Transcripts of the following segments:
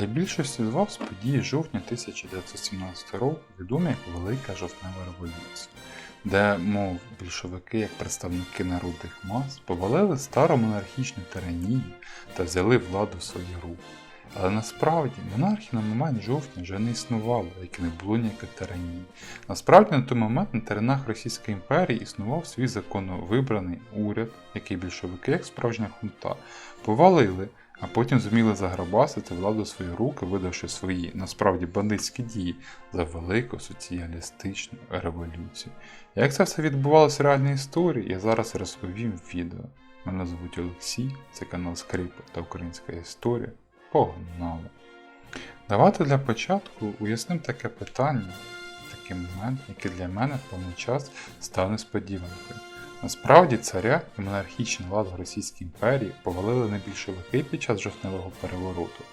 Для більшості з вас події жовтня 1917 року відомі як Велика жовтнева революція, де, мов більшовики, як представники народних мас, повалили стару монархічну тиранію та взяли владу в свої руки. Але насправді монархії на момент жовтня вже не існувало, як і не було ніякої тиранії. Насправді на той момент на теренах Російської імперії існував свій законно вибраний уряд, який більшовики, як справжня хунта, повалили, а потім зуміли заграбасити владу в свої руки, видавши свої насправді бандитські дії за велику соціалістичну революцію. Як це все відбувалося в реальній історії, я зараз розповім в відео. Мене звуть Олексій, це канал Скрипи та Українська історія. Погнали! Давайте для початку уяснимо таке питання, такий момент, який для мене в певний час став несподіванкою. Насправді царя і монархічний лад в Російській імперії повалили не більшовики під час жовтневого перевороту,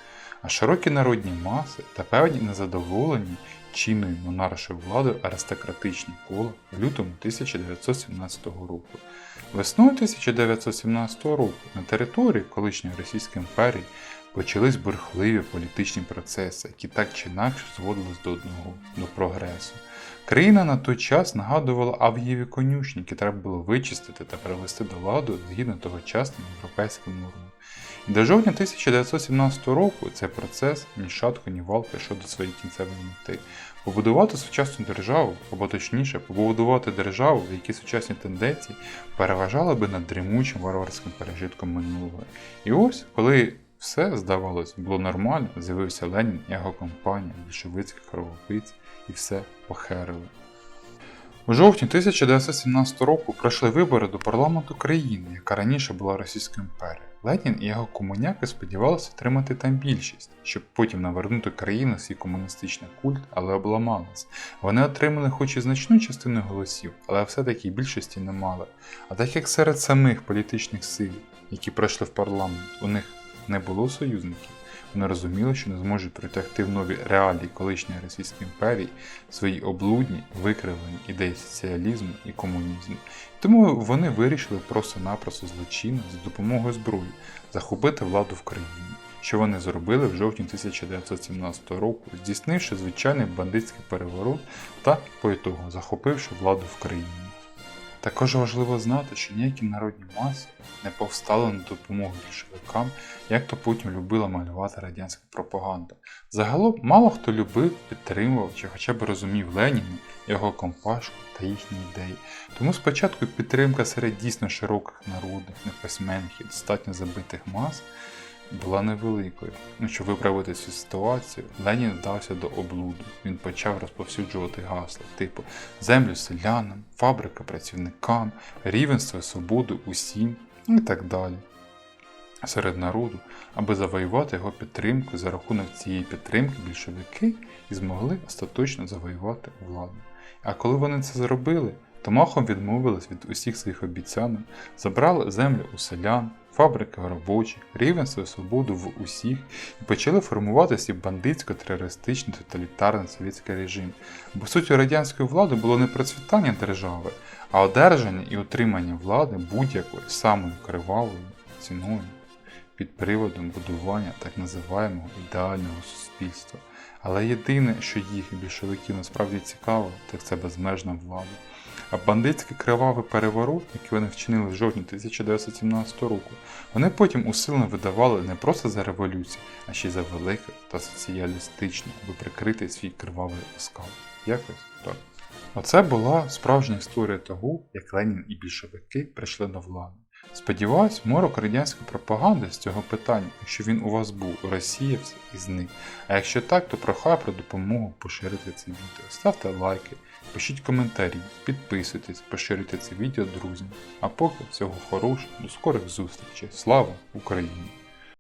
а широкі народні маси та певні незадоволені чинною монаршою владою аристократичні кола в лютому 1917 року. Весною 1917 року на території колишньої Російської імперії почались бурхливі політичні процеси, які так чи інакше зводились до одного до прогресу. Країна на той час нагадувала авгієві конюшні, які треба було вичистити та привести до ладу згідно тогочасним європейським нормам. І до жовтня 1917 року цей процес ні шатку, ні вал прийшов до своєї кінцевої мети. Побудувати сучасну державу, або точніше, побудувати державу, в якій сучасні тенденції переважали би над дрімучим варварським пережитком минулого. І ось, коли все, здавалось, було нормально, з'явився Ленін його компанія, більшовицьких кровопиць, і все похерили. У жовтні 1917 року пройшли вибори до парламенту країни, яка раніше була Російською імперією. Ленін і його комуняки сподівалися отримати там більшість, щоб потім навернути країну свій комуністичний культ, але обламалися. Вони отримали хоч і значну частину голосів, але все-таки більшості не мали. А так як серед самих політичних сил, які пройшли в парламент, у них не було союзників, вони розуміли, що не зможуть притягти в нові реалії колишньої Російської імперії свої облудні, викривлені ідеї соціалізму і комунізму. Тому вони вирішили просто-напросто злочинно за допомогою зброї захопити владу в країні, що вони зробили в жовтні 1917 року, здійснивши звичайний бандитський переворот та по ітогу захопивши владу в країні. Також важливо знати, що ніякі народні маси не повстали на допомогу більшовикам, як то потім любила малювати радянська пропаганда. Загалом мало хто любив, підтримував чи хоча б розумів Леніна, його компашку та їхні ідеї. Тому спочатку підтримка серед дійсно широких народних, неписьменних і достатньо забитих мас була невеликою. Ну, щоб виправити цю ситуацію, Ленін вдався до облуду. Він почав розповсюджувати гасла, типу землю селянам, фабрика працівникам, рівенство і свободу усім і так далі. Серед народу, аби завоювати його підтримку, за рахунок цієї підтримки більшовики і змогли остаточно завоювати владу. А коли вони це зробили, то махом відмовились від усіх своїх обіцянок, забрали землю у селян, фабрики робочих, рівенство і свободу в усіх і почали формувати свій бандитсько-терористичний тоталітарний совєтський режим. Бо суттю радянської влади було не процвітання держави, а одержання і утримання влади будь-якою самою кривавою ціною під приводом будування так називаємого ідеального суспільства. Але єдине, що їх більшовиків насправді цікаво, так це безмежна влада. А бандитський кривавий переворот, який вони вчинили в жовтні 1917 року, вони потім усилено видавали не просто за революцію, а ще й за велике та соціалістичне, аби прикрити свій кривавий оскал. Якось так. Оце була справжня історія того, як Ленін і більшовики прийшли до влади. Сподіваюсь, морок радянської пропаганди з цього питання, якщо він у вас був, розсіявся і зник. А якщо так, то прохаю про допомогу поширити це відео. Ставте лайки, пишіть коментарі, підписуйтесь, поширюйте це відео друзям. А поки всього хорошого, до скорих зустрічей. Слава Україні!